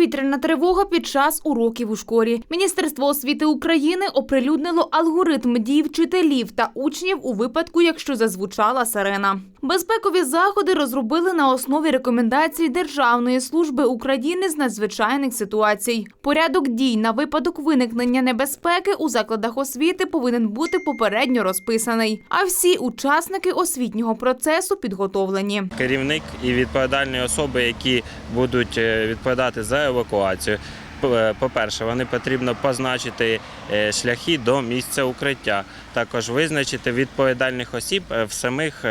повітряна тривога під час уроків у школі. Міністерство освіти України оприлюднило алгоритм дій вчителів та учнів у випадку, якщо зазвучала сирена. Безпекові заходи розробили на основі рекомендацій Державної служби України з надзвичайних ситуацій. Порядок дій на випадок виникнення небезпеки у закладах освіти повинен бути попередньо розписаний. А всі учасники освітнього процесу підготовлені. керівник і відповідальні особи, які будуть е, відповідати за евакуацію. Е, По-перше, вони потрібно позначити е, шляхи до місця укриття, також визначити відповідальних осіб е, в самих,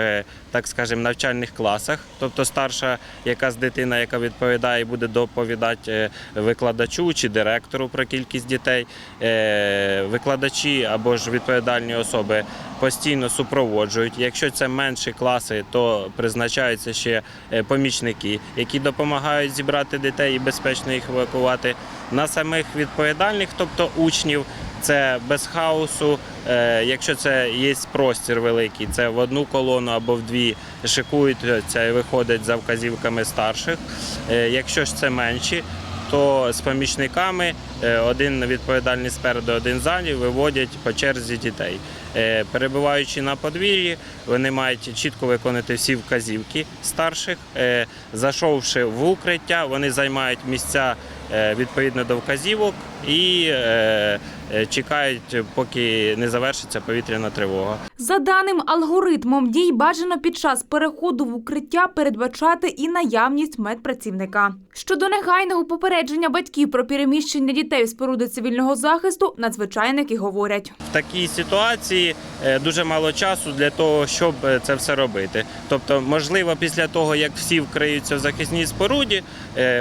так скажемо, навчальних класах, тобто старша якась дитина, яка відповідає, буде доповідати викладачу чи директору про кількість дітей. Викладачі або ж відповідальні особи постійно супроводжують. Якщо це менші класи, то призначаються ще помічники, які допомагають зібрати дітей і безпечно їх евакувати. На самих відповідальних, тобто учнів, це без хаосу. Е, Якщо це є простір великий, це в одну колону або в дві шикуються і виходять за вказівками старших. Е, Якщо ж це менші, то з помічниками е, один відповідальний спереду, один ззаді виводять по черзі дітей. Перебуваючи на подвір'ї, вони мають чітко виконати всі вказівки старших. Зайшовши в укриття, вони займають місця відповідно до вказівок і е, е, чекають, поки не завершиться повітряна тривога. За даним алгоритмом дій бажано під час переходу в укриття передбачати і наявність медпрацівника. Щодо негайного попередження батьків про переміщення дітей в споруди цивільного захисту, надзвичайники говорять. В такій ситуації е, дуже мало часу для того, щоб це все робити. Тобто, можливо, після того, як всі вкриються в захисній споруді,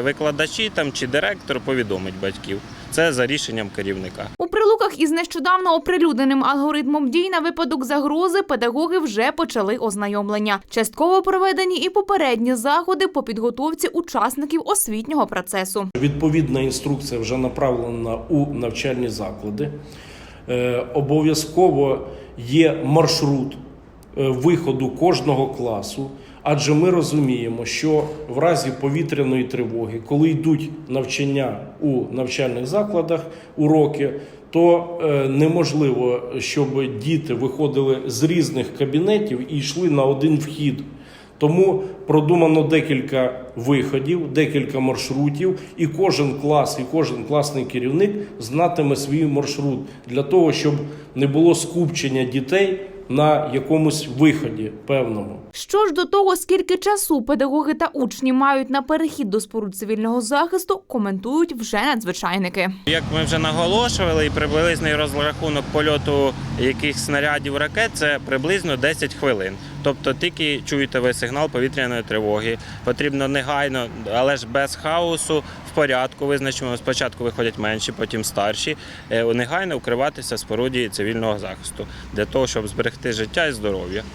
викладачі там чи директор повідомить батьків. Це за рішенням керівника. У прилуках із нещодавно оприлюдненим алгоритмом дій на випадок загрози педагоги вже почали ознайомлення. Частково проведені і попередні заходи по підготовці учасників освітнього процесу. Відповідна інструкція вже направлена у навчальні заклади. Е, Обов'язково є маршрут е, виходу кожного класу, адже ми розуміємо, що в разі повітряної тривоги, коли йдуть навчання у навчальних закладах, уроки, то е, неможливо, щоб діти виходили з різних кабінетів і йшли на один вхід. Тому продумано декілька виходів, декілька маршрутів, і кожен клас, і кожен класний керівник знатиме свій маршрут для того, щоб не було скупчення дітей на якомусь виході певному. Що ж до того, скільки часу педагоги та учні мають на перехід до споруд цивільного захисту, коментують вже надзвичайники. Як ми вже наголошували, і приблизний розрахунок польоту яких снарядів ракет це приблизно 10 хвилин. Тобто тільки чуєте ви сигнал повітряної тривоги, потрібно негайно, але ж без хаосу, в порядку визначимо. Спочатку виходять менші, потім старші. е, Негайно укриватися в споруді цивільного захисту для того, щоб зберегти життя і здоров'я.